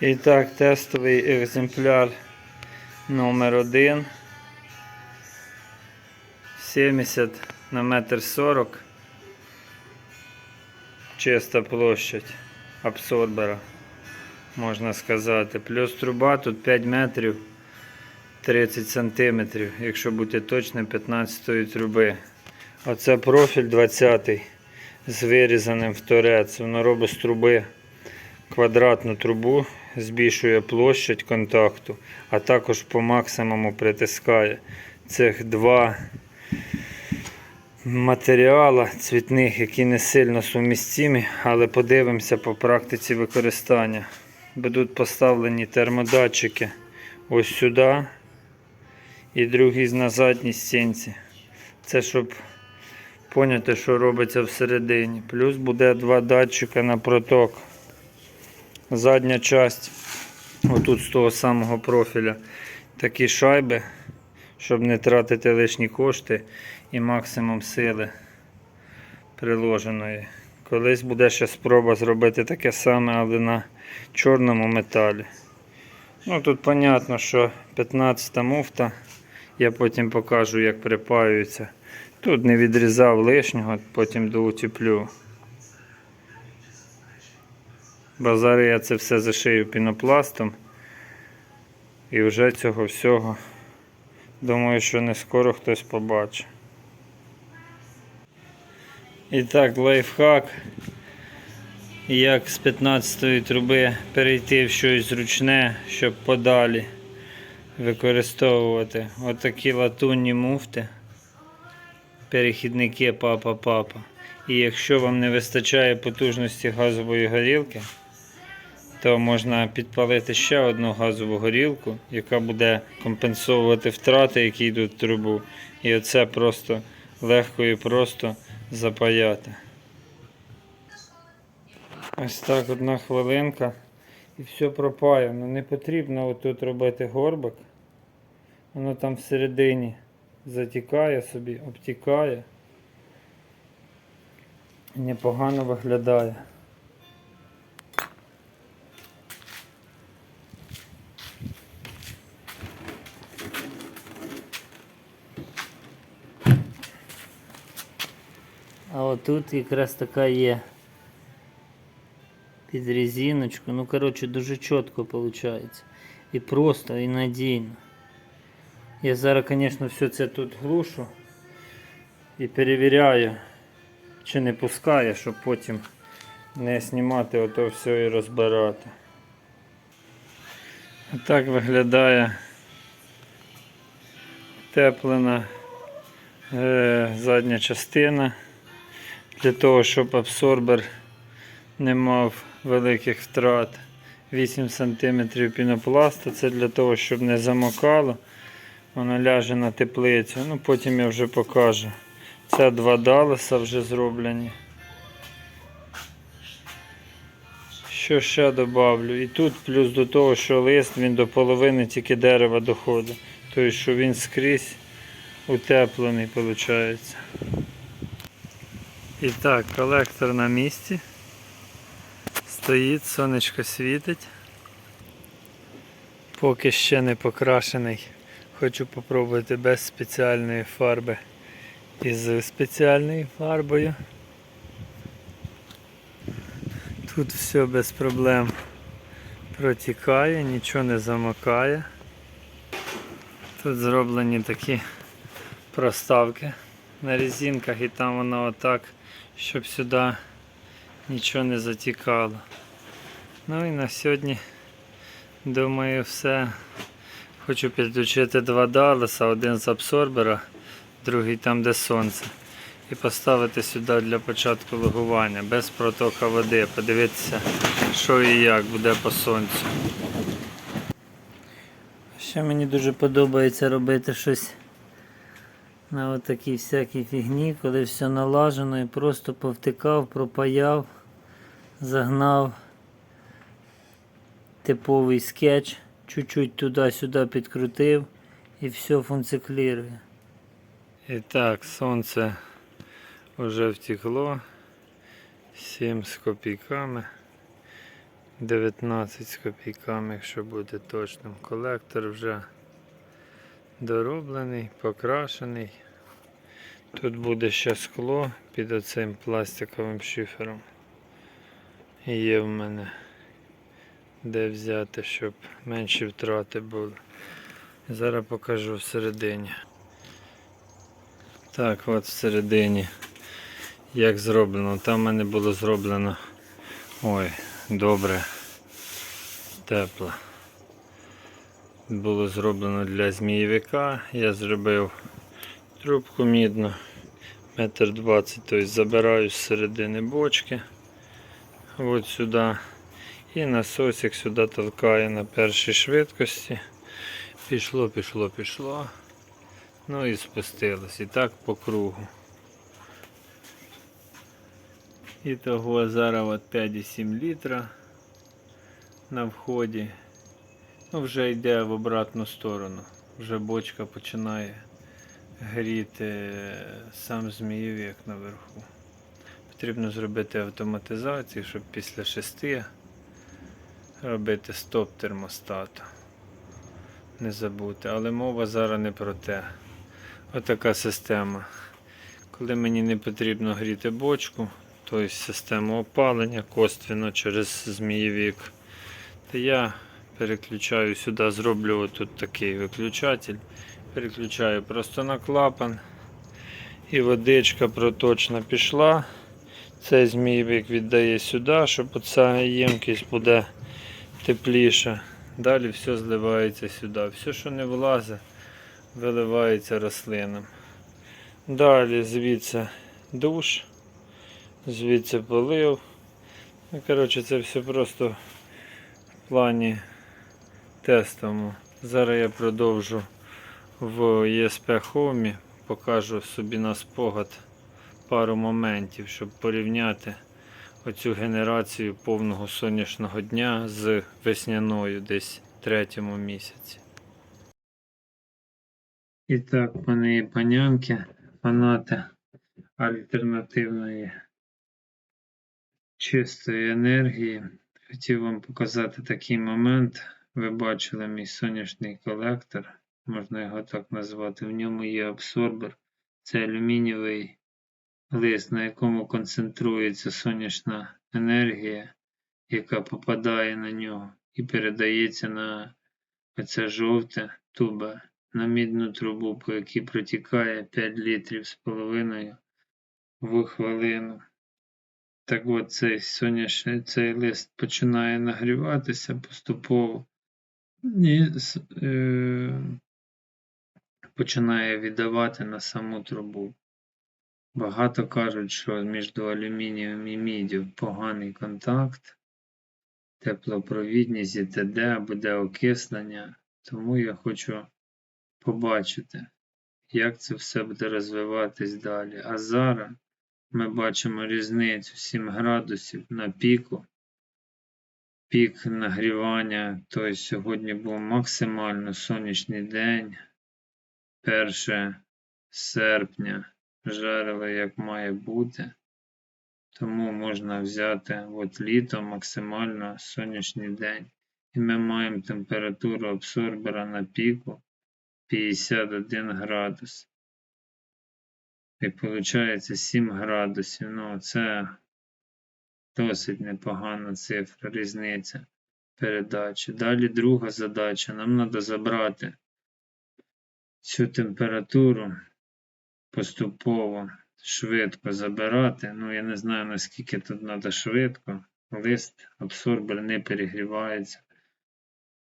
І так, тестовий екземпляр номер 1 70 на метр 40. Чиста площадь абсорбера, можна сказати. Плюс труба тут 5 метрів 30 сантиметрів, якщо бути точним, 15 труби. Оце профіль 20 з вирізаним в торець. Воно робить з труби квадратну трубу, збільшує площадь контакту, а також по максимуму притискає цих два матеріала цвітних, які не сильно сумістимі, але подивимося по практиці використання. Будуть поставлені термодатчики ось сюди і другий на задній стінці. Це щоб поняти, що робиться всередині. Плюс буде два датчика на проток. Задня часть, отут з того самого профіля, такі шайби, щоб не тратити лишні кошти і максимум сили приложеної. Колись буде ще спроба зробити таке саме, але на чорному металі. Ну Тут понятно, що 15 муфта, я потім покажу, як припаюється. Тут не відрізав лишнього, потім доутеплю. Базари я це все зашию пінопластом. І вже цього всього, думаю, що не скоро хтось побачить. І так, лайфхак. Як з 15-ї труби перейти в щось зручне, щоб подалі використовувати отакі латунні муфти, перехідники папа-папа. І якщо вам не вистачає потужності газової горілки, то можна підпалити ще одну газову горілку, яка буде компенсовувати втрати, які йдуть в трубу. І оце просто легко і просто запаяти. Ось так одна хвилинка і все пропаяно. Не потрібно отут робити горбик. Воно там всередині затікає собі, обтікає. І непогано виглядає. А отут якраз така є під резиночку. Ну, коротше, дуже чітко виходить. І просто, і надійно. Я зараз, звісно, все це тут глушу і перевіряю, чи не пускає, щоб потім не знімати ото все і розбирати. Так виглядає теплена е, задня частина для того, щоб абсорбер не мав великих втрат. 8 см пінопласту. Це для того, щоб не замокало. Воно ляже на теплицю. Ну, потім я вже покажу. Це два далеса вже зроблені. Що ще добавлю? І тут плюс до того, що лист він до половини тільки дерева доходить. Тобто, що він скрізь утеплений, виходить. І так, колектор на місці. Стоїть, сонечко світить. Поки ще не покрашений. Хочу попробувати без спеціальної фарби і з спеціальною фарбою. Тут все без проблем протікає, нічого не замокає. Тут зроблені такі проставки на резинках і там воно отак, щоб сюди нічого не затікало. Ну і на сьогодні думаю все. Хочу підключити два далеса, один з абсорбера, другий там де сонце. І поставити сюди для початку лигування без протока води, подивитися, що і як буде по сонцю. Ще мені дуже подобається робити щось на отакій всякій фігні, коли все налажено і просто повтикав, пропаяв, загнав типовий скетч, чуть-чуть туди-сюди підкрутив і все функціклірує. І так, сонце вже втекло. 7 з копійками. 19 з копійками, якщо бути точним. Колектор вже дороблений, покрашений. Тут буде ще скло під оцим пластиковим шифером. Є в мене де взяти, щоб менші втрати були. Зараз покажу всередині. Так, от всередині як зроблено. Там в мене було зроблено. Ой, добре. Тепло. Було зроблено для змієвика. Я зробив трубку мідну. Метр двадцять, тобто забираю з середини бочки. От сюди. І насосик сюди толкає на першій швидкості. Пішло, пішло, пішло. Ну і спустилось. І так по кругу. І того зараз от 5,7 літра на вході. Ну, вже йде в обратну сторону. Вже бочка починає гріти сам змієвік наверху. Потрібно зробити автоматизацію, щоб після 6 робити стоп термостату. Не забути. Але мова зараз не про те. Отака система. Коли мені не потрібно гріти бочку, тобто систему опалення косвенно через змієвік, то я переключаю сюди, зроблю отут такий виключатель. Переключаю просто на клапан. І водичка проточна пішла. Цей змійвик віддає сюди, щоб оця ємкість буде тепліша. Далі все зливається сюди. Все, що не влазить, виливається рослинам. Далі звідси душ, звідси полив. Ну, коротше, це все просто в плані тестовому. Зараз я продовжу в ESP Home, покажу собі на спогад пару моментів, щоб порівняти оцю генерацію повного сонячного дня з весняною десь третьому місяці. І так, пани і панянки, фанати альтернативної чистої енергії. Хотів вам показати такий момент. Ви бачили мій сонячний колектор, можна його так назвати. В ньому є абсорбер. Це алюмінієвий лист, на якому концентрується сонячна енергія, яка попадає на нього і передається на оце жовте тубе, на мідну трубу, по якій протікає 5 літрів з половиною в хвилину. Так от цей сонячний цей лист починає нагріватися поступово і е, починає віддавати на саму трубу. Багато кажуть, що між алюмінієм і міддю поганий контакт, теплопровідність і т.д. буде окислення, тому я хочу побачити, як це все буде розвиватись далі. А зараз ми бачимо різницю 7 градусів на піку. Пік нагрівання, тобто сьогодні був максимально сонячний день, 1 серпня жарило як має бути. Тому можна взяти от літо максимально сонячний день. І ми маємо температуру абсорбера на піку 51 градус. І виходить 7 градусів. Ну, це досить непогана цифра, різниця передачі. Далі друга задача. Нам треба забрати цю температуру поступово швидко забирати. Ну, я не знаю, наскільки тут треба швидко. Лист, абсорбер не перегрівається.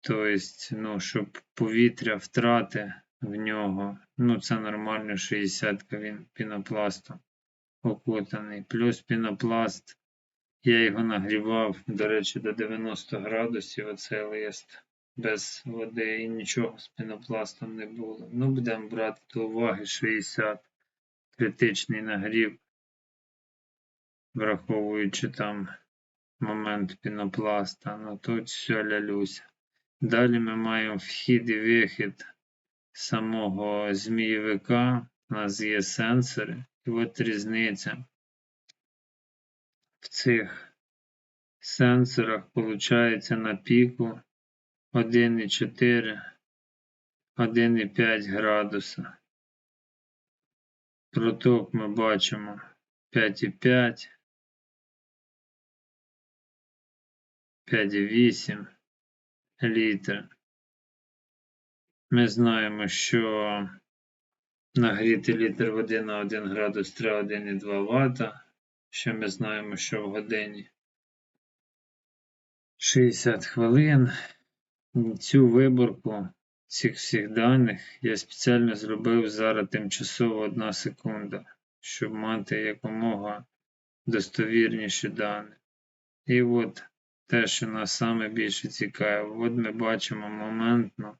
Тобто, ну, щоб повітря втрати в нього, ну, це нормально 60 він пінопластом окутаний. Плюс пінопласт. Я його нагрівав, до речі, до 90 градусів оцей лист. Без води і нічого з пінопластом не було. Ну, будемо брати до уваги 60 критичний нагрів, враховуючи там момент пінопласта, ну тут все лялюся. Далі ми маємо вхід і вихід самого змієвика, у нас є сенсори, і от різниця в цих сенсорах виходить на піку 1,4, 1,5 градуса. Проток ми бачимо 5,5, 5,8 літр. Ми знаємо, що нагріти літр води на 1 градус треба 1,2 Вт. Ще ми знаємо, що в годині 60 хвилин. Цю виборку цих всіх даних я спеціально зробив зараз тимчасово 1 секунда, щоб мати якомога достовірніші дані. І от те, що нас саме більше цікавить, от ми бачимо моментну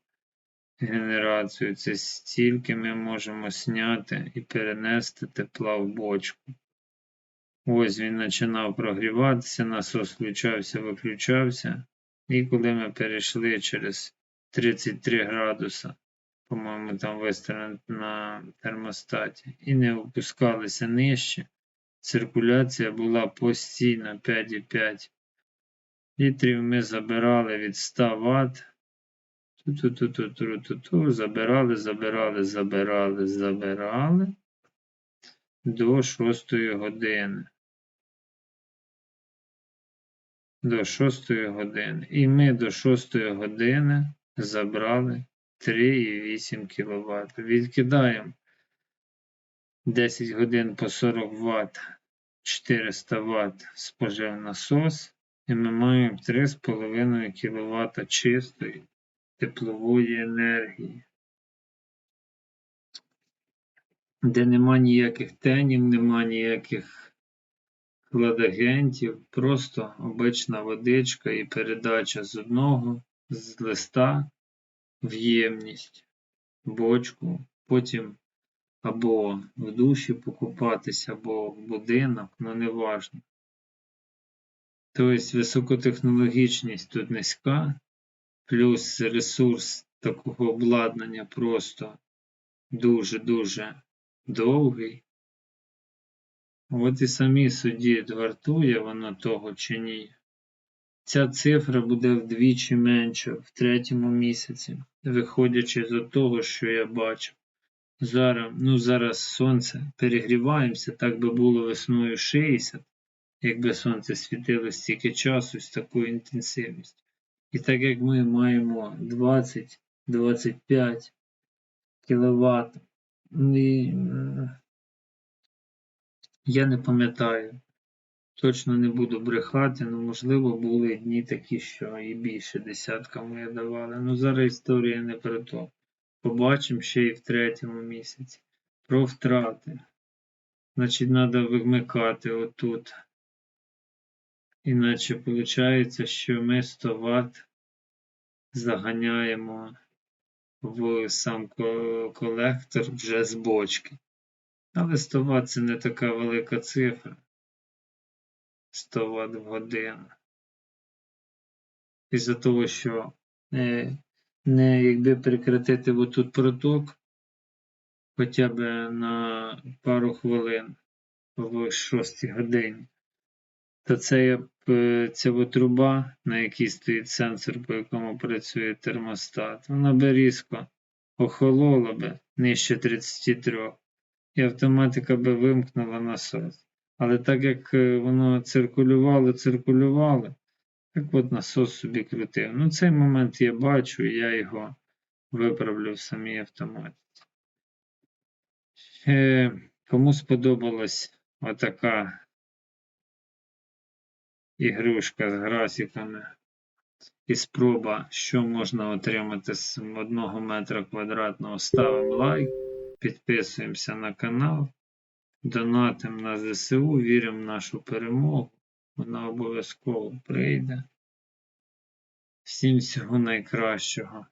генерацію. Це стільки ми можемо зняти і перенести тепла в бочку. Ось він починав прогріватися, насос включався, виключався. І коли ми перейшли через 33 градуса, по-моєму, там виставлено на термостаті, і не опускалися нижче, циркуляція була постійно 5,5 літрів. Ми забирали від 100 Вт. Ту-ту-ту-ту-ту-ту-ту, забирали, забирали, забирали, забирали до 6 години. До 6 години. І ми до 6 години забрали 3,8 кВт. Відкидаємо 10 годин по 40 Вт, 400 Вт спожив насос, і ми маємо 3,5 кВт чистої теплової енергії. Де нема ніяких тенів, нема ніяких хладагентів, просто обична водичка і передача з одного з листа в ємність, бочку, потім або в душі покупатися, або в будинок, ну не важно. Тобто високотехнологічність тут низька, плюс ресурс такого обладнання просто дуже-дуже довгий. От і самі судіть, вартує воно того чи ні. Ця цифра буде вдвічі менша в третьому місяці, виходячи з того, що я бачу. Зараз, ну зараз сонце перегріваємося, так би було весною 60, якби сонце світило стільки часу з такою інтенсивністю. І так як ми маємо 20-25 кВт, я не пам'ятаю, точно не буду брехати, але можливо були дні такі, що і більше десятками давали. Ну зараз історія не про то. Побачимо ще і в третьому місяці. Про втрати. Значить, треба вимикати отут. Іначе виходить, що ми 100 Вт заганяємо в сам колектор вже з бочки. Але 100 Вт це не така велика цифра. 100 Вт в годину. Із-за того, що е, не якби прекратити отут проток хоча б на пару хвилин в 6 годині, то це ця от труба, на якій стоїть сенсор, по якому працює термостат, вона би різко охолола би нижче 33 і автоматика би вимкнула насос. Але так як е, воно циркулювало, циркулювало, так от насос собі крутив. Ну, цей момент я бачу, я його виправлю в самій автоматиці. Е, Кому сподобалась отака ігрушка з графіками і спроба, що можна отримати з 1 метра квадратного, ставимо лайк, підписуємося на канал, донатимо на ЗСУ, віримо в нашу перемогу. Вона обов'язково прийде. Всім всього найкращого.